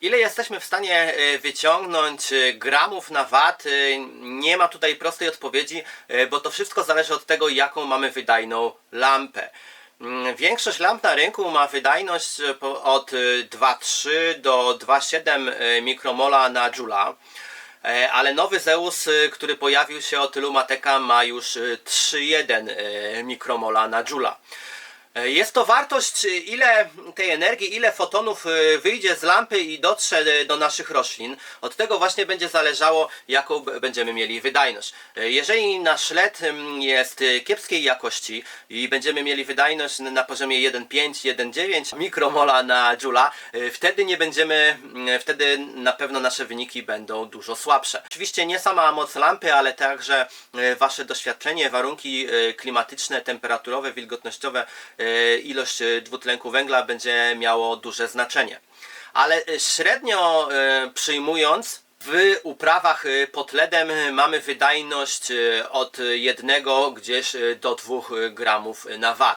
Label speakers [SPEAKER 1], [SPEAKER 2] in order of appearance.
[SPEAKER 1] Ile jesteśmy w stanie e, wyciągnąć e, gramów na wat? e, Nie ma tutaj prostej odpowiedzi, bo to wszystko zależy od tego, jaką mamy wydajną lampę. Mm, Większość lamp na rynku ma wydajność od e, 2,3 do 2,7 e, mikromola na joula. E, Ale nowy Zeus, który pojawił się od Lumateka ma już e, 3,1 e, mikromola na joula. E, Jest to wartość, y, ile tej energii, ile fotonów y, wyjdzie z lampy i dotrze y, do naszych roślin. Od tego właśnie będzie zależało, jaką będziemy mieli wydajność. E, Jeżeli nasz LED jest kiepskiej jakości i będziemy mieli wydajność na poziomie 1,5, 1,9 mikromola na joula, y, wtedy nie będziemy, wtedy na pewno nasze wyniki będą dużo słabsze. Oczywiście nie sama moc lampy, ale także wasze doświadczenie, warunki klimatyczne, temperaturowe, wilgotnościowe, ilość y, dwutlenku węgla będzie miało duże znaczenie. Ale y, średnio przyjmując, w uprawach pod LEDem mamy wydajność od jednego gdzieś do 2 gramów na wat.